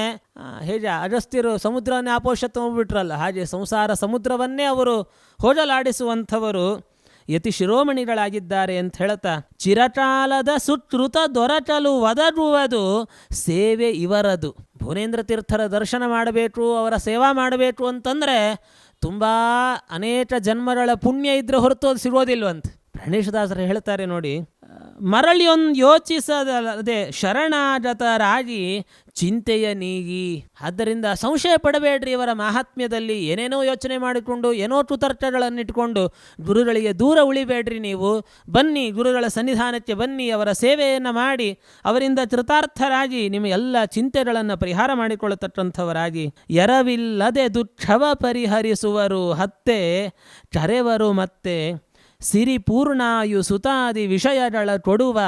ಹೇಗೆ ಅಜಸ್ತಿರು ಸಮುದ್ರವನ್ನೇ ಆಪೋಷತ್ ಬಿಟ್ರಲ್ಲ ಹಾಗೆ ಸಂಸಾರ ಸಮುದ್ರವನ್ನೇ ಅವರು ಹೋಜಲಾಡಿಸುವಂಥವರು ಯತಿ ಶಿರೋಮಣಿಗಳಾಗಿದ್ದಾರೆ ಅಂತ ಹೇಳ್ತಾ ಚಿರಕಾಲದ ಸುಕೃತ ದೊರಕಲು ಒದಗುವುದು ಸೇವೆ ಇವರದು. ಭುವನೇಂದ್ರ ತೀರ್ಥರ ದರ್ಶನ ಮಾಡಬೇಕು, ಅವರ ಸೇವಾ ಮಾಡಬೇಕು ಅಂತಂದರೆ ತುಂಬ ಅನೇಕ ಜನ್ಮಗಳ ಪುಣ್ಯ ಇದ್ರೆ ಹೊರತು ಅದು ಸಿಗೋದಿಲ್ವಂತ. ಪ್ರಾಣೇಶದಾಸರು ಹೇಳ್ತಾರೆ ನೋಡಿ, ಮರಳಿಯೊಂದು ಯೋಚಿಸದಲ್ಲದೆ ಶರಣಾಗತರಾಗಿ ಚಿಂತೆಯ ನೀಗಿ. ಆದ್ದರಿಂದ ಸಂಶಯ ಪಡಬೇಡ್ರಿ ಇವರ ಮಹಾತ್ಮ್ಯದಲ್ಲಿ ಏನೇನೋ ಯೋಚನೆ ಮಾಡಿಕೊಂಡು, ಏನೋ ತುತರ್ಕಗಳನ್ನಿಟ್ಕೊಂಡು ಗುರುಗಳಿಗೆ ದೂರ ಉಳಿಬೇಡ್ರಿ ನೀವು. ಬನ್ನಿ, ಗುರುಗಳ ಸನ್ನಿಧಾನಕ್ಕೆ ಬನ್ನಿ, ಅವರ ಸೇವೆಯನ್ನು ಮಾಡಿ. ಅವರಿಂದ ಕೃತಾರ್ಥರಾಗಿ ನಿಮ್ಮ ಎಲ್ಲ ಚಿಂತೆಗಳನ್ನು ಪರಿಹಾರ ಮಾಡಿಕೊಳ್ಳತಕ್ಕಂಥವರಾಗಿ ಎರವಿಲ್ಲದೆ ದುಃಖವ ಪರಿಹರಿಸುವರು, ಹತ್ತೆ ಕರೆವರು ಮತ್ತೆ ಸಿರಿ ಪೂರ್ಣಾಯು ಸುತಾದಿ ವಿಷಯಗಳ ಕೊಡುವ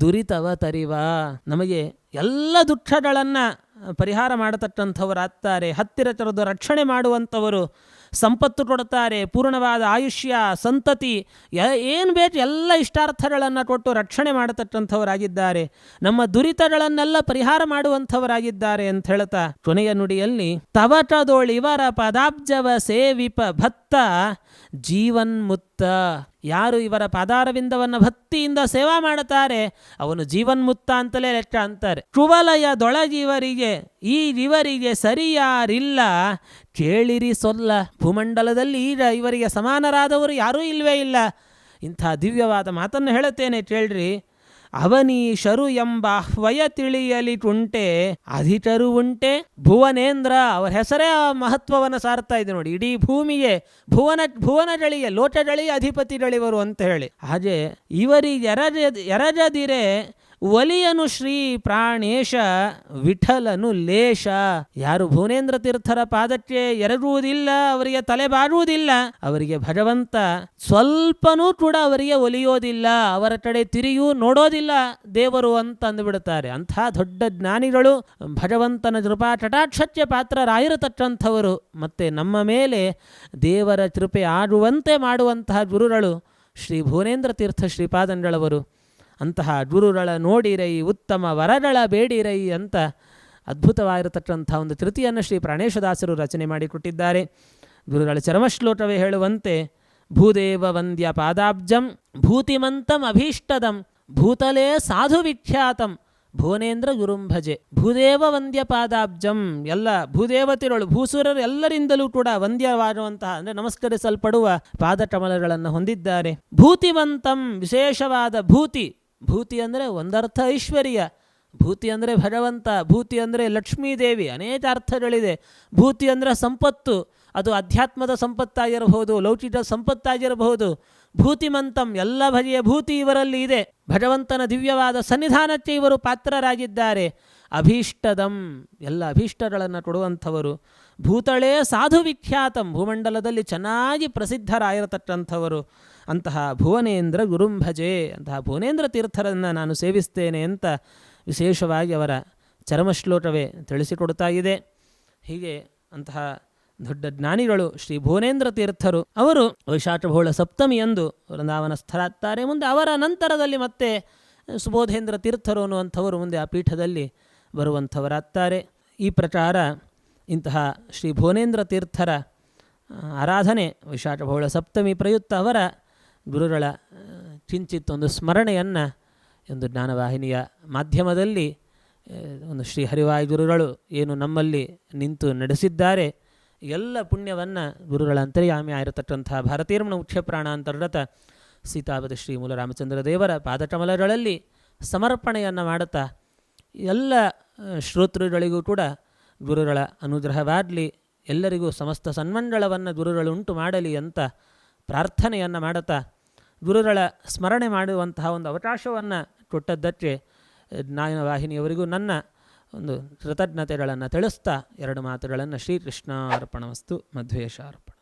ದುರಿತವ ತರಿವ. ನಮಗೆ ಎಲ್ಲ ದುಃಖಗಳನ್ನು ಪರಿಹಾರ ಮಾಡತಕ್ಕಂಥವರಾಗ್ತಾರೆ ಹತ್ತಿರ ತರದು ರಕ್ಷಣೆ ಮಾಡುವಂಥವರು ಸಂಪತ್ತು ಕೊಡ್ತಾರೆ ಪೂರ್ಣವಾದ ಆಯುಷ್ಯ, ಸಂತತಿ ಏನು ಬೇಕು ಎಲ್ಲ ಇಷ್ಟಾರ್ಥಗಳನ್ನು ಕೊಟ್ಟು ರಕ್ಷಣೆ ಮಾಡತಕ್ಕಂಥವರಾಗಿದ್ದಾರೆ. ನಮ್ಮ ದುರಿತಗಳನ್ನೆಲ್ಲ ಪರಿಹಾರ ಮಾಡುವಂಥವರಾಗಿದ್ದಾರೆ ಅಂತ ಹೇಳ್ತಾ ಕೊನೆಯ ನುಡಿಯಲ್ಲಿ, ತವಟದೋಳಿವರ ಪದಾಬ್ಜವ ಸೇವಿಪ ಭತ್ತ ಜೀವನ್ಮುತ್ತ ಯಾರು ಇವರ ಪಾದಾರವಿಂದವನ್ನು ಭಕ್ತಿಯಿಂದ ಸೇವಾ ಮಾಡುತ್ತಾರೆ, ಅವನು ಜೀವನ್ಮುತ್ತ ಅಂತಲೇ ಲೆಕ್ಕ ಅಂತಾರೆ. ಕುವಲಯದೊಳಗಿವರಿಗೆ, ಈ ಇವರಿಗೆ ಸರಿಯಾರಿಲ್ಲ. ಕೇಳಿರಿ ಸೊಲ್ಲ, ಭೂಮಂಡಲದಲ್ಲಿ ಈಗ ಇವರಿಗೆ ಸಮಾನರಾದವರು ಯಾರೂ ಇಲ್ವೇ ಇಲ್ಲ. ಇಂಥ ದಿವ್ಯವಾದ ಮಾತನ್ನು ಹೇಳುತ್ತೇನೆ, ಕೇಳ್ರಿ. ಅವನೀಶರು ಎಂಬ ತಿಳಿಯಲಿ ಉಂಟೆ ಅಧಿಟರು ಉಂಟೆ ಭುವನೇಂದ್ರ ಅವರ ಹೆಸರೇ ಆ ಮಹತ್ವವನ್ನು ಸಾರ್ತಾ ಇದೆ ನೋಡಿ. ಇಡೀ ಭೂಮಿಗೆ ಭುವನ ಭುವನಗಳಿಯ ಲೋಟಗಳಿಯ ಅಧಿಪತಿಗಳಿವರು ಅಂತ ಹೇಳಿ. ಹಾಗೆ ಇವರಿಗೆ ಎರಜ ಎರಜದಿರೆ ಒಲಿಯನು ಶ್ರೀ ಪ್ರಾಣೇಶ, ವಿಠಲನು ಲೇಷ ಯಾರು ಭುವನೇಂದ್ರ ತೀರ್ಥರ ಪಾದಕ್ಕೆ ಎರಗುವುದಿಲ್ಲ, ಅವರಿಗೆ ತಲೆ ಬಾಗುವುದಿಲ್ಲ, ಅವರಿಗೆ ಭಗವಂತ ಸ್ವಲ್ಪನೂ ಕೂಡ ಅವರಿಗೆ ಒಲಿಯೋದಿಲ್ಲ, ಅವರ ಕಡೆ ತಿರಿಯೂ ನೋಡೋದಿಲ್ಲ, ದೇವರು ಅಂತ ಅಂದುಬಿಡುತ್ತಾರೆ. ಅಂಥ ದೊಡ್ಡ ಜ್ಞಾನಿಗಳು ಭಗವಂತನ ಕೃಪಾ ಕಟಾಕ್ಷಕ್ಕೆ ಪಾತ್ರರಾಗಿರತಕ್ಕಂಥವರು. ಮತ್ತೆ ನಮ್ಮ ಮೇಲೆ ದೇವರ ಕೃಪೆ ಆಗುವಂತೆ ಮಾಡುವಂತಹ ಗುರುಗಳು ಶ್ರೀ ಭುವನೇಂದ್ರ ತೀರ್ಥ ಶ್ರೀಪಾದಂಗಳವರು. ಅಂತಹ ಗುರುಗಳ ನೋಡಿರೈ, ಉತ್ತಮ ವರಗಳ ಬೇಡಿರೈ ಅಂತ ಅದ್ಭುತವಾಗಿರತಕ್ಕಂಥ ಒಂದು ಕೃತಿಯನ್ನು ಶ್ರೀ ಪ್ರಾಣೇಶದಾಸರು ರಚನೆ ಮಾಡಿಕೊಟ್ಟಿದ್ದಾರೆ. ಗುರುಗಳ ಚರಮಶ್ಲೋಕವೇ ಹೇಳುವಂತೆ, ಭೂದೇವ ವಂದ್ಯ ಪಾದಾಬ್ಜಂ, ಭೂತಿಮಂತಂ ಅಭೀಷ್ಟದಂ, ಭೂತಲೇ ಸಾಧು ವಿಖ್ಯಾತಂ, ಭುವನೇಂದ್ರ ಗುರುಂಭಜೆ ಭೂದೇವ ವಂದ್ಯ ಪಾದಾಬ್ಜಂ. ಎಲ್ಲ ಭೂದೇವತೆಗಳು, ಭೂಸುರರು ಎಲ್ಲರಿಂದಲೂ ಕೂಡ ವಂದ್ಯವಾಗುವಂತಹ ಅಂದರೆ ನಮಸ್ಕರಿಸಲ್ಪಡುವ ಪಾದಕಮಲಗಳನ್ನು ಹೊಂದಿದ್ದಾರೆ. ಭೂತಿವಂತಂ ವಿಶೇಷವಾದ ಭೂತಿ ಭೂತಿ ಅಂದರೆ ಒಂದರ್ಥ ಐಶ್ವರ್ಯ. ಭೂತಿ ಅಂದರೆ ಭಗವಂತ, ಭೂತಿ ಅಂದರೆ ಲಕ್ಷ್ಮೀದೇವಿ, ಅನೇಕ ಅರ್ಥಗಳಿದೆ. ಭೂತಿ ಅಂದರೆ ಸಂಪತ್ತು, ಅದು ಅಧ್ಯಾತ್ಮದ ಸಂಪತ್ತಾಗಿರಬಹುದು, ಲೌಕಿಕ ಸಂಪತ್ತಾಗಿರಬಹುದು. ಭೂತಿಮಂತಂ ಎಲ್ಲ ಬಗೆಯ ಭೂತಿ ಇವರಲ್ಲಿ ಇದೆ. ಭಗವಂತನ ದಿವ್ಯವಾದ ಸನ್ನಿಧಾನಕ್ಕೆ ಇವರು ಪಾತ್ರರಾಗಿದ್ದಾರೆ. ಅಭೀಷ್ಟದಂ, ಎಲ್ಲ ಅಭೀಷ್ಟಗಳನ್ನು ಕೊಡುವಂಥವರು. ಭೂತಳೇ ಸಾಧು ವಿಖ್ಯಾತಂ, ಭೂಮಂಡಲದಲ್ಲಿ ಚೆನ್ನಾಗಿ ಪ್ರಸಿದ್ಧರಾಗಿರತಕ್ಕಂಥವರು. ಅಂತಹ ಭುವನೇಂದ್ರ ಗುರುಂಭಜೆ ಅಂತಹ ಭುವನೇಂದ್ರ ತೀರ್ಥರನ್ನು ನಾನು ಸೇವಿಸ್ತೇನೆ ಅಂತ ವಿಶೇಷವಾಗಿ ಅವರ ಚರಮಶ್ಲೋಕವೇ ತಿಳಿಸಿಕೊಡ್ತಾ ಇದೆ. ಹೀಗೆ ಅಂತಹ ದೊಡ್ಡ ಜ್ಞಾನಿಗಳು ಶ್ರೀ ಭುವನೇಂದ್ರ ತೀರ್ಥರು, ಅವರು ವೈಶಾಖಬಹುಳ ಸಪ್ತಮಿಯಂದು ವೃಂದಾವನ ಸ್ಥಳಾಗ್ತಾರೆ ಮುಂದೆ ಅವರ ನಂತರದಲ್ಲಿ ಮತ್ತೆ ಸುಬೋಧೇಂದ್ರ ತೀರ್ಥರು ಅನ್ನುವಂಥವರು ಮುಂದೆ ಆ ಪೀಠದಲ್ಲಿ ಬರುವಂಥವರಾಗ್ತಾರೆ. ಈ ಪ್ರಕಾರ ಇಂತಹ ಶ್ರೀ ಭುವನೇಂದ್ರ ತೀರ್ಥರ ಆರಾಧನೆ ವೈಶಾಖಬಹುಳ ಸಪ್ತಮಿ ಪ್ರಯುಕ್ತ ಅವರ ಗುರುಗಳ ಒಂದು ಸ್ಮರಣೆಯನ್ನು ಒಂದು ಜ್ಞಾನವಾಹಿನಿಯ ಮಾಧ್ಯಮದಲ್ಲಿ ಒಂದು ಶ್ರೀ ಹರಿವಾಯ ಗುರುಗಳು ಏನು ನಮ್ಮಲ್ಲಿ ನಿಂತು ನಡೆಸಿದ್ದಾರೆ. ಎಲ್ಲ ಪುಣ್ಯವನ್ನು ಗುರುಗಳ ಅಂತರ್ಯಾಮಿ ಆಗಿರತಕ್ಕಂಥ ಭಾರತೀರ್ಮಣ ಮುಖ್ಯ ಪ್ರಾಣ ಅಂತರ್ಗತ ಸೀತಾಪತಿ ಶ್ರೀ ಮೂಲ ರಾಮಚಂದ್ರ ದೇವರ ಪಾದಕಮಲಗಳಲ್ಲಿ ಸಮರ್ಪಣೆಯನ್ನು ಮಾಡುತ್ತಾ, ಎಲ್ಲ ಶ್ರೋತೃಗಳಿಗೂ ಕೂಡ ಗುರುಗಳ ಅನುಗ್ರಹವಾಗಲಿ, ಎಲ್ಲರಿಗೂ ಸಮಸ್ತ ಸನ್ಮಂಡಳವನ್ನು ಗುರುಗಳು ಉಂಟು ಮಾಡಲಿ ಅಂತ ಪ್ರಾರ್ಥನೆಯನ್ನು ಮಾಡುತ್ತಾ ಗುರುಗಳ ಸ್ಮರಣೆ ಮಾಡುವಂತಹ ಒಂದು ಅವಕಾಶವನ್ನು ಕೊಟ್ಟದ್ದಕ್ಕೆ ನಾಯನ ವಾಹಿನಿಯವರಿಗೂ ನನ್ನ ಒಂದು ಕೃತಜ್ಞತೆಗಳನ್ನು ತಿಳಿಸ್ತಾ ಎರಡು ಮಾತುಗಳನ್ನು ಶ್ರೀಕೃಷ್ಣಾರ್ಪಣ ವಸ್ತು ಮಧ್ವೇಶ ಅರ್ಪಣ